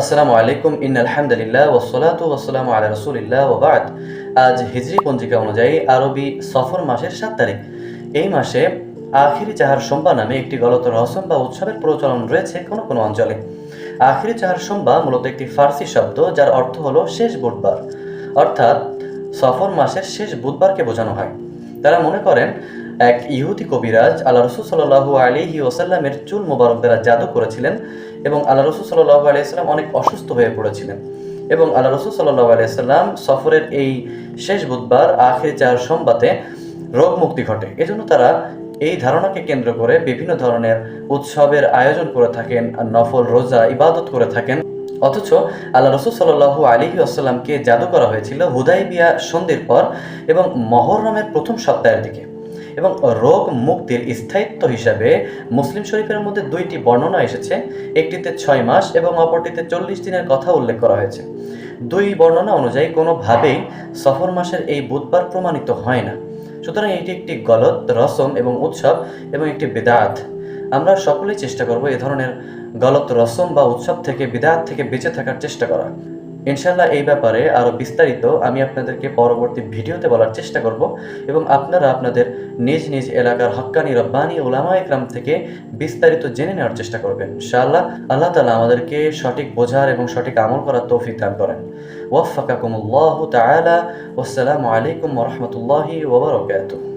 আসসালামু আলাইকুম ইন আলহামদুলিল্লাহ ওসলাতু ওসালামু আলা রসুলিল্লাহ ওবাদ আজ হিজরি পঞ্জিকা অনুযায়ী আরবি সফর মাসের সাত তারিখ। এই মাসে আখিরি চাহার সোমবা নামে একটি গলত রসম বা উৎসবের প্রচলন রয়েছে কোনো কোনো অঞ্চলে। আখিরি চাহার সোমবা মূলত একটি ফার্সি শব্দ যার অর্থ হলো শেষ বুধবার। অর্থাৎ সফর মাসের শেষ বুধবারকে বোঝানো হয়। তারা মনে করেন, এক ইহুদি কবিরাজ আল্লাহ রসুল সাল্লাহু আলিহি ওসাল্লামের চুল মোবারক দ্বারা জাদু করেছিলেন এবং আল্লাহ রসুল সাল্লাহু আলিয়াল্লাম অনেক অসুস্থ হয়ে পড়েছিলেন এবং আল্লাহ রসুল সাল্লাহু আলিয়াল্লাম সফরের এই শেষ বুধবার আখের চার সোমবাতে রোগ মুক্তি ঘটে। এজন্য তারা এই ধারণাকে কেন্দ্র করে বিভিন্ন ধরনের উৎসবের আয়োজন করে থাকেন, নফল, রোজা, ইবাদত করে থাকেন। অথচ আল্লাহ রসুল সাল্লাহু আলিহি আসাল্লামকে জাদু করা হয়েছিল হুদাই বিয়া সন্ধির পর এবং মহরমের প্রথম সপ্তাহের দিকে। এবং রোগ মুক্তির স্থায়িত্ব হিসাবে মুসলিম শরীফের মধ্যে দুইটি বর্ণনা এসেছে, একটিতে ছয় মাস এবং অপরটিতে চল্লিশ দিনের কথা উল্লেখ করা হয়েছে। দুই বর্ণনা অনুযায়ী কোনোভাবেই সফর মাসের এই বুধবার প্রমাণিত হয় না। সুতরাং এটি একটি গলত, রসম এবং উৎসব এবং একটি বেদাত। আমরা সকলেই চেষ্টা করব এ ধরনের গলত রসম বা উৎসব থেকে, বিদাত থেকে বেঁচে থাকার চেষ্টা করা ইনশাল্লাহ এই ব্যাপারে আরও বিস্তারিত আমি আপনাদেরকে পরবর্তী ভিডিওতে বলার চেষ্টা করব এবং আপনারা আপনাদের নিজ নিজ এলাকার হক্কানি রব্বানি ওলামা একরাম থেকে বিস্তারিত জেনে নেওয়ার চেষ্টা করবেন। ইনশাআল্লাহ আল্লাহ তালা আমাদেরকে সঠিক বোঝার এবং সঠিক আমল করার তৌফিক দান করেন। ওয়াফাকাকুমুল্লাহ তাআলা। ওয়াসসালামু আলাইকুম রাহমাতুল্লাহি ওয়া বারাকাতুহু।